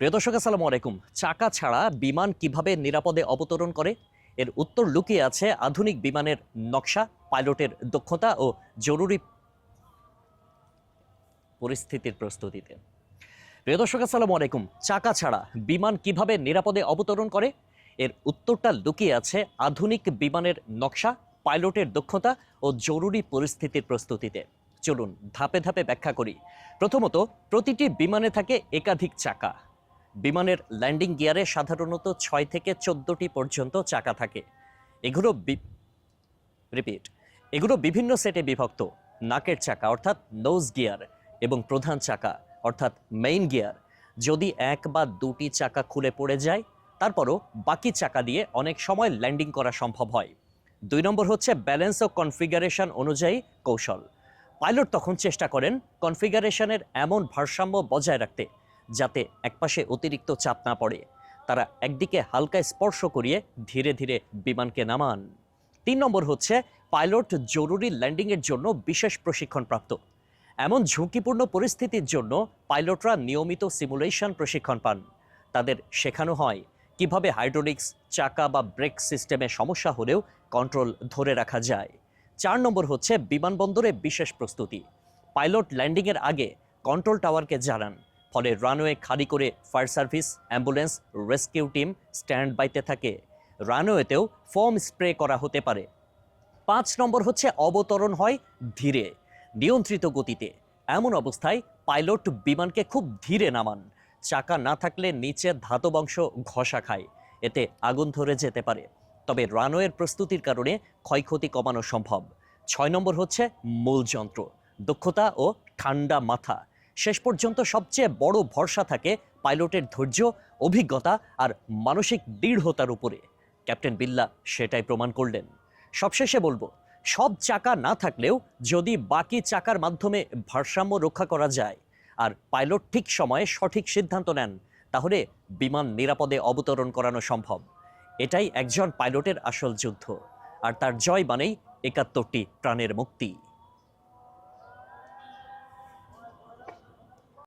প্রিয় দর্শক, আসসালামু আলাইকুম। চাকা ছাড়া বিমান কীভাবে নিরাপদে অবতরণ করে? এর উত্তর লুকিয়ে আছে আধুনিক বিমানের নকশা, পাইলটের দক্ষতা ও জরুরি পরিস্থিতির প্রস্তুতিতে। প্রিয় দর্শক, আসসালামু আলাইকুম। চাকা ছাড়া বিমান কীভাবে নিরাপদে অবতরণ করে? এর উত্তরটা লুকিয়ে আছে আধুনিক বিমানের নকশা, পাইলটের দক্ষতা ও জরুরি পরিস্থিতির প্রস্তুতিতে। চলুন ধাপে ধাপে ব্যাখ্যা করি। প্রথমত, প্রতিটি বিমানে থাকে একাধিক চাকা। বিমানের ল্যান্ডিং গিয়ারে সাধারণত ছয় থেকে চোদ্দটি পর্যন্ত চাকা থাকে। এগুলো রিপিট এগুলো বিভিন্ন সেটে বিভক্ত। নাকের চাকা, অর্থাৎ নোজ গিয়ার এবং প্রধান চাকা, অর্থাৎ মেইন গিয়ার যদি এক বা দুটি চাকা খুলে পড়ে যায়, তারপরও বাকি চাকা দিয়ে অনেক সময় ল্যান্ডিং করা সম্ভব হয়। দুই নম্বর হচ্ছে ব্যালেন্স ও কনফিগারেশন অনুযায়ী কৌশল। পাইলট তখন চেষ্টা করেন কনফিগারেশনের এমন ভারসাম্য বজায় রাখতে। যাতে একপাশে অতিরিক্ত চাপ না পড়ে। তারা একদিকে হালকা স্পর্শ করিয়ে ধীরে ধীরে বিমানকে নামান। তিন নম্বর হচ্ছে, পাইলট জরুরি ল্যান্ডিংয়ের জন্য বিশেষ প্রশিক্ষণপ্রাপ্ত। এমন ঝুঁকিপূর্ণ পরিস্থিতির জন্য পাইলটরা নিয়মিত সিমুলেশন প্রশিক্ষণ পান। তাদের শেখানো হয় কীভাবে হাইড্রোলিক্স, চাকা বা ব্রেক সিস্টেমে সমস্যা হলেও কন্ট্রোল ধরে রাখা যায়। চার নম্বর হচ্ছে, বিমানবন্দরে বিশেষ প্রস্তুতি। পাইলট ল্যান্ডিংয়ের আগে কন্ট্রোল টাওয়ারকে জানান। ফলে রানওয়ে খালি করে fire service, ambulance, rescue team stand বাইতে থাকে। রানওয়েতেও ফোম স্প্রে করা হতে পারে। পাঁচ নম্বর হচ্ছে অবতরণ হয় ধীরে, নিয়ন্ত্রিত গতিতে। এমন অবস্থায় পাইলট বিমানকে খুব ধীরে নামান। চাকা না থাকলে নিচের ধাতব অংশ ঘষা খায়। এতে আগুন ধরে যেতে পারে। তবে রানওয়ের প্রস্তুতির কারণে ক্ষয়ক্ষতি কমানো সম্ভব। ছয় নম্বর হচ্ছে মূল যন্ত্র, দক্ষতা ও ঠান্ডা মাথা। শেষ পর্যন্ত সবচেয়ে বড় ভরসা থাকে পাইলটের ধৈর্য, অভিজ্ঞতা আর মানসিক দৃঢ়তার উপরে। ক্যাপ্টেন বিল্লা সেটাই প্রমাণ করলেন। সবশেষে বলব, সব চাকা না থাকলেও যদি বাকি চাকার মাধ্যমে ভারসাম্য রক্ষা করা যায় আর পাইলট ঠিক সময়ে সঠিক সিদ্ধান্ত নেন, তাহলে বিমান নিরাপদে অবতরণ করানো সম্ভব। এটাই একজন পাইলটের আসল যুদ্ধ। আর তার জয় মানেই একাত্তরটি প্রাণের মুক্তি।